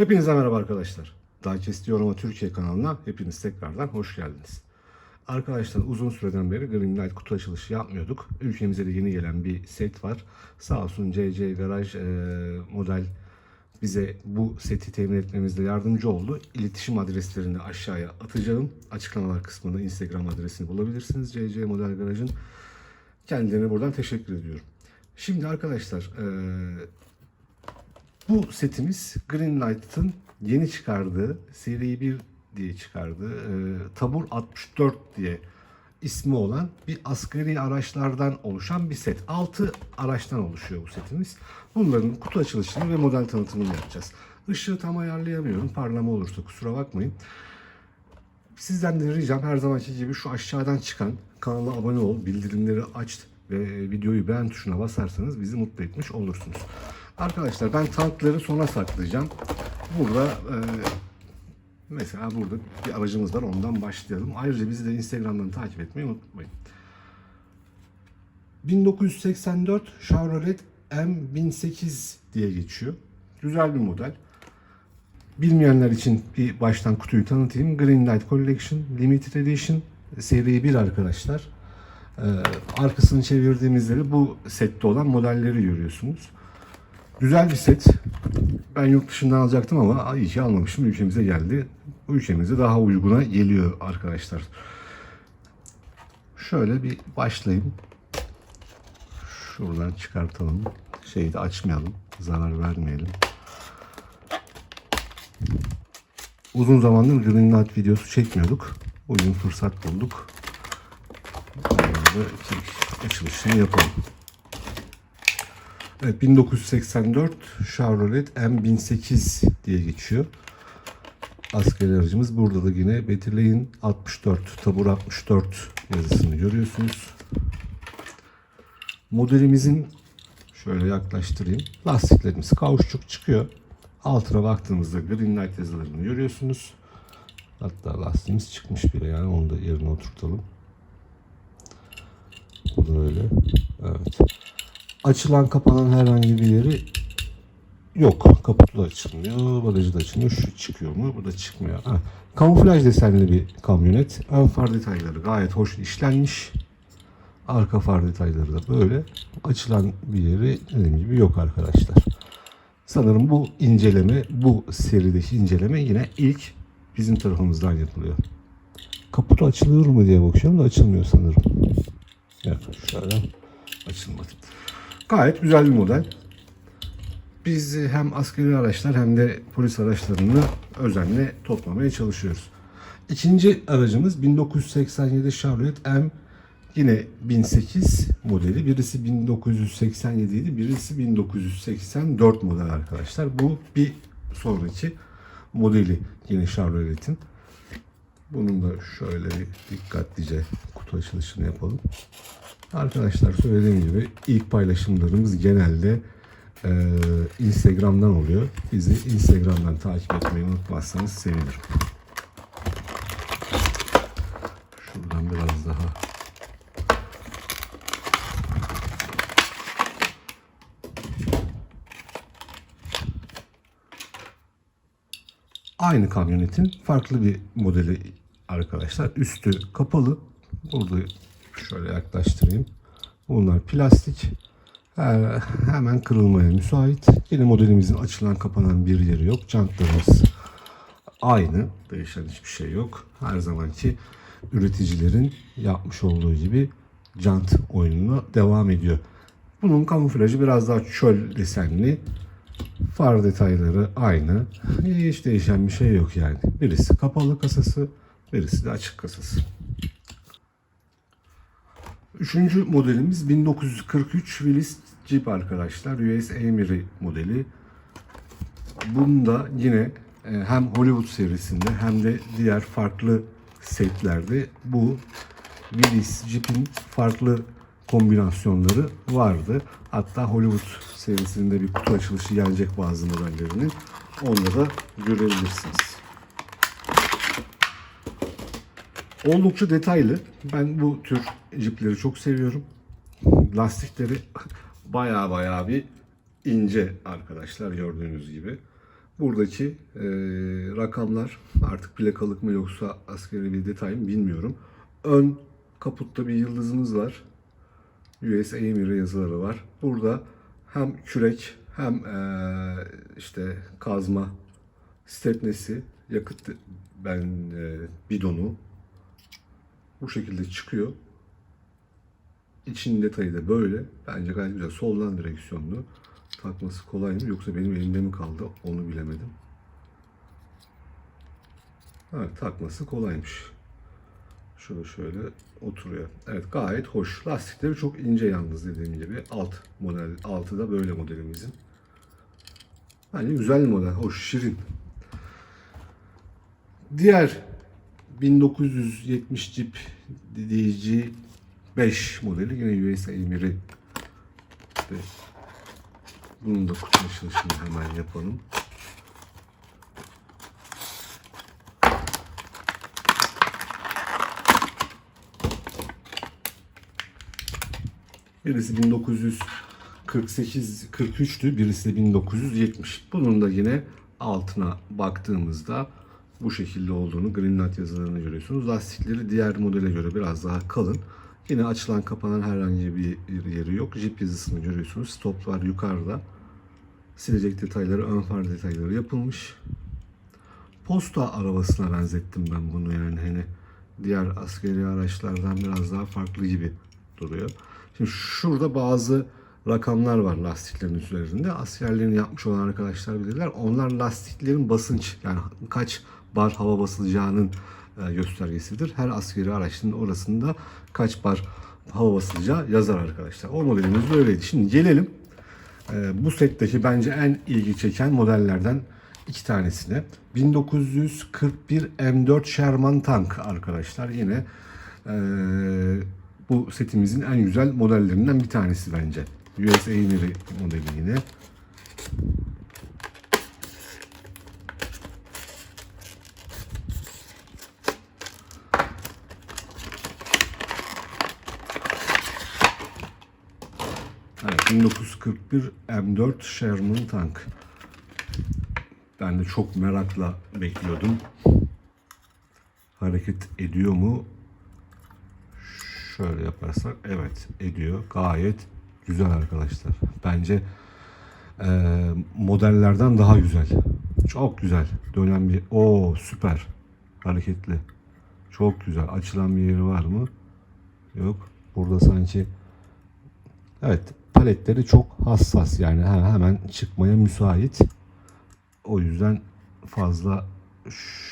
Hepinize merhaba arkadaşlar. Diecast Yoruma Türkiye kanalına hepiniz tekrardan hoş geldiniz. Arkadaşlar uzun süreden beri Greenlight kutu açılışı yapmıyorduk. Ülkemize de yeni gelen bir set var. Sağ olsun CC Garaj e, model bize bu seti temin etmemizde yardımcı oldu. İletişim adreslerini aşağıya atacağım. Açıklamalar kısmında Instagram adresini bulabilirsiniz CC Model Garaj'ın. Kendilerine buradan teşekkür ediyorum. Şimdi arkadaşlar e, bu setimiz Greenlight'ın yeni çıkardığı seri 1 diye çıkardığı e, Tabur 64 diye ismi olan bir askeri araçlardan oluşan bir set. 6 araçtan oluşuyor bu setimiz. Bunların kutu açılışını ve model tanıtımını yapacağız. Işığı tam ayarlayamıyorum. Parlama olursa kusura bakmayın. Sizden de ricam her zamanki gibi şu aşağıdan çıkan kanala abone ol, bildirimleri aç ve videoyu beğen tuşuna basarsanız bizi mutlu etmiş olursunuz. Arkadaşlar ben tankları sona saklayacağım. Burada e, mesela burada bir aracımız var ondan başlayalım. Ayrıca bizi de Instagram'dan takip etmeyi unutmayın. 1984 Chevrolet M1008 diye geçiyor. Güzel bir model. Bilmeyenler için bir baştan kutuyu tanıtayım. Greenlight Collection Limited Edition seri 1 arkadaşlar. Ee, arkasını çevirdiğimizde de bu sette olan modelleri görüyorsunuz. Güzel bir set. Ben yurt dışından alacaktım ama iyi ki almamışım. Ülkemize geldi. Bu ülkemize daha uyguna geliyor arkadaşlar. Şöyle bir başlayayım. Şuradan çıkartalım. Şeyi de açmayalım. Zarar vermeyelim. Uzun zamandır Greenlight videosu çekmiyorduk. Bugün fırsat bulduk. Açılışını yapalım. Evet 1984 Chevrolet M1008 diye geçiyor. Askeri aracımız. Burada da yine Betty 64, Tabur 64 yazısını görüyorsunuz. Modelimizin şöyle yaklaştırayım. Lastiklerimiz kavuşçuk çıkıyor. Altına baktığımızda Greenlight yazılarını görüyorsunuz. Hatta lastiğimiz çıkmış bile yani onu da yerine oturtalım. Bu da öyle. Evet. Açılan kapanan herhangi bir yeri yok. Kaputu da açılmıyor. Bagajı da açılmıyor. Şu çıkıyor mu? Bu da çıkmıyor. Ha. Kamuflaj desenli bir kamyonet. Ön far detayları gayet hoş işlenmiş. Arka far detayları da böyle. Açılan bir yeri dediğim gibi yok arkadaşlar. Sanırım bu inceleme, bu serideki inceleme yine ilk bizim tarafımızdan yapılıyor. Kaputu açılıyor mu diye bakıyorum da açılmıyor sanırım. Evet, şöyle açılmadı. Gayet güzel bir model. Biz hem askeri araçlar hem de polis araçlarını özenle toplamaya çalışıyoruz. İkinci aracımız 1987 Chevrolet M yine 1008 modeli. Birisi 1987 idi, birisi 1984 model arkadaşlar. Bu bir sonraki modeli yine Chevrolet'in. Bunun da şöyle bir dikkatlice kutu açılışını yapalım. Arkadaşlar söylediğim gibi ilk paylaşımlarımız genelde e, Instagram'dan oluyor. Bizi Instagram'dan takip etmeyi unutmazsanız sevinirim. Şuradan biraz daha Aynı kamyonetin farklı bir modeli arkadaşlar. Üstü kapalı. Burada şöyle yaklaştırayım. Bunlar plastik. Ee, hemen kırılmaya müsait. Yine modelimizin açılan kapanan bir yeri yok. Jantlarımız aynı. Değişen hiçbir şey yok. Her zamanki üreticilerin yapmış olduğu gibi jant oyununa devam ediyor. Bunun kamuflajı biraz daha çöl desenli. Far detayları aynı. Hiç değişen bir şey yok yani. Birisi kapalı kasası, birisi de açık kasası. Üçüncü modelimiz 1943 Willys Jeep arkadaşlar. US Amery modeli. Bunda yine e, hem Hollywood serisinde hem de diğer farklı setlerde bu Willys Jeep'in farklı kombinasyonları vardı. Hatta Hollywood serisinde bir kutu açılışı gelecek bazı modellerinin. Onu da görebilirsiniz. Oldukça detaylı. Ben bu tür jipleri çok seviyorum. Lastikleri baya baya bir ince arkadaşlar gördüğünüz gibi. buradaki e, rakamlar artık plakalık mı yoksa askeri bir detay mı bilmiyorum. Ön kaputta bir yıldızımız var. US Emir yazıları var. Burada hem kürek hem e, işte kazma stepnesi, yakıt ben e, bidonu bu şekilde çıkıyor. İçin detayı da böyle. Bence gayet güzel. Soldan direksiyonlu. Takması kolay mı yoksa benim elimde mi kaldı onu bilemedim. Evet takması kolaymış. Şöyle şöyle oturuyor. Evet gayet hoş. Lastikleri çok ince yalnız dediğim gibi. Alt model, altı da böyle modelimizin. Bence güzel model, hoş, şirin. Diğer 1970 Jeep DDG 5 modeli yine US Emir'i. Bunun da kutu açılışını hemen yapalım. Birisi 1948 43'tü, birisi de 1970. Bunun da yine altına baktığımızda bu şekilde olduğunu Greenlight yazılarını görüyorsunuz. Lastikleri diğer modele göre biraz daha kalın. Yine açılan kapanan herhangi bir yeri yok. Jeep yazısını görüyorsunuz. Stoplar yukarıda. Silecek detayları, ön far detayları yapılmış. Posta arabasına benzettim ben bunu yani hani diğer askeri araçlardan biraz daha farklı gibi duruyor. Şimdi şurada bazı rakamlar var lastiklerin üzerinde. Askerlerin yapmış olan arkadaşlar bilirler. Onlar lastiklerin basınç yani kaç bar hava basılacağının e, göstergesidir. Her askeri araçın orasında kaç bar hava basılacağı yazar arkadaşlar. O modelimiz de öyleydi. Şimdi gelelim e, bu setteki bence en ilgi çeken modellerden iki tanesine. 1941 M4 Sherman tank arkadaşlar. Yine e, bu setimizin en güzel modellerinden bir tanesi bence. US Aimeri modeli yine. 1941 M4 Sherman tank. Ben de çok merakla bekliyordum. Hareket ediyor mu? Şöyle yaparsak evet ediyor. Gayet güzel arkadaşlar. Bence e, modellerden daha güzel. Çok güzel. Dönen bir o süper. Hareketli. Çok güzel. Açılan bir yeri var mı? Yok. Burada sanki evet paletleri çok hassas yani he- hemen çıkmaya müsait. O yüzden fazla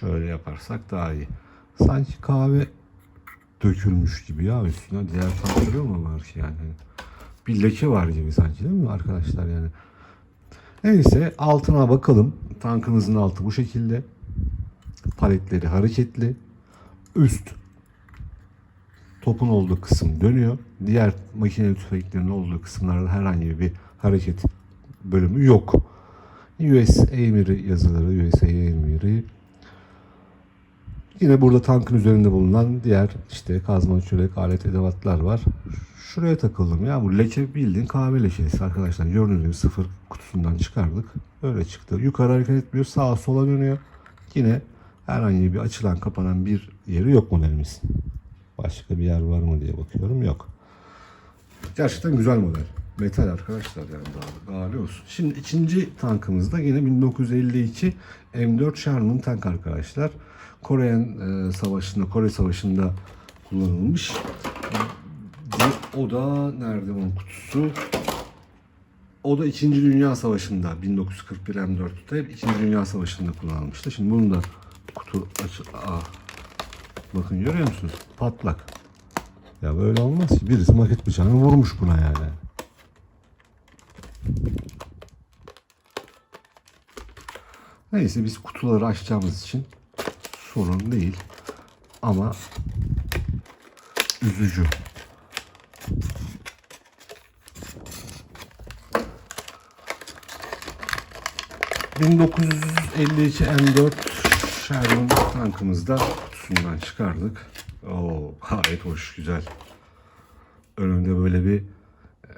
şöyle yaparsak daha iyi. Sanki kahve dökülmüş gibi ya üstüne. Diğer farkları mı var yani? Bir leke var gibi sanki değil mi arkadaşlar yani? Neyse altına bakalım. Tankımızın altı bu şekilde. Paletleri hareketli. Üst topun olduğu kısım dönüyor. Diğer makine tüfeklerin olduğu kısımlarda herhangi bir hareket bölümü yok. US Emiri yazıları, USA Emiri. Yine burada tankın üzerinde bulunan diğer işte kazma çörek alet edevatlar var. Şuraya takıldım ya bu leke bildiğin kahve lekesi arkadaşlar. Gördüğünüz gibi sıfır kutusundan çıkardık. Öyle çıktı. Yukarı hareket etmiyor. Sağa sola dönüyor. Yine herhangi bir açılan kapanan bir yeri yok modelimiz. Başka bir yer var mı diye bakıyorum. Yok. Gerçekten güzel model. Metal arkadaşlar yani daha, olsun. Şimdi ikinci tankımız da yine 1952 M4 Sherman tank arkadaşlar. Koreyan e, Savaşı'nda, Kore Savaşı'nda kullanılmış. O da nerede onun kutusu? O da 2. Dünya Savaşı'nda 1941 M4'te 2. Dünya Savaşı'nda kullanılmıştı. Şimdi bunun da kutu açı... Aa, bakın görüyor musunuz? Patlak. Ya böyle olmaz ki. Birisi maket bıçağını vurmuş buna yani. Neyse biz kutuları açacağımız için sorun değil. Ama üzücü. ...1952 M4 Sherman tankımızda kutusundan çıkardık. Oo, gayet hoş, güzel. Önünde böyle bir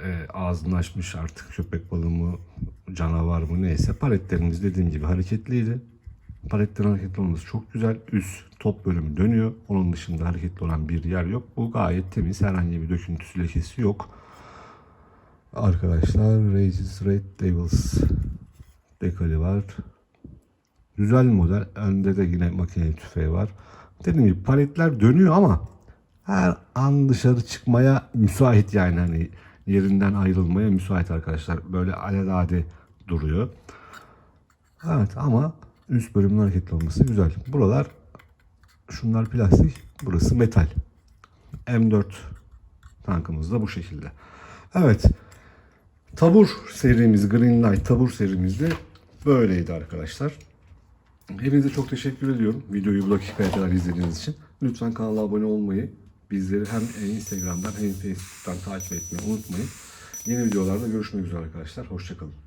e, ağzını açmış artık köpek balığı mı canavar mı neyse paletlerimiz dediğim gibi hareketliydi. Paletlerin hareketli olması çok güzel. Üst top bölümü dönüyor. Onun dışında hareketli olan bir yer yok. Bu gayet temiz. Herhangi bir döküntüsü lekesi yok. Arkadaşlar Raises Red Devils dekali var. Güzel model. Önde de yine makine tüfeği var. Dediğim gibi paletler dönüyor ama her an dışarı çıkmaya müsait yani hani yerinden ayrılmaya müsait arkadaşlar. Böyle alelade duruyor. Evet ama üst bölümün hareketli olması güzel. Buralar şunlar plastik, burası metal. M4 tankımız da bu şekilde. Evet. Tabur serimiz, Green Light Tabur serimizde böyleydi arkadaşlar. Hepinize çok teşekkür ediyorum videoyu bu dakikaya kadar izlediğiniz için. Lütfen kanala abone olmayı, bizleri hem Instagram'dan hem Facebook'tan takip etmeyi unutmayın. Yeni videolarda görüşmek üzere arkadaşlar. Hoşçakalın.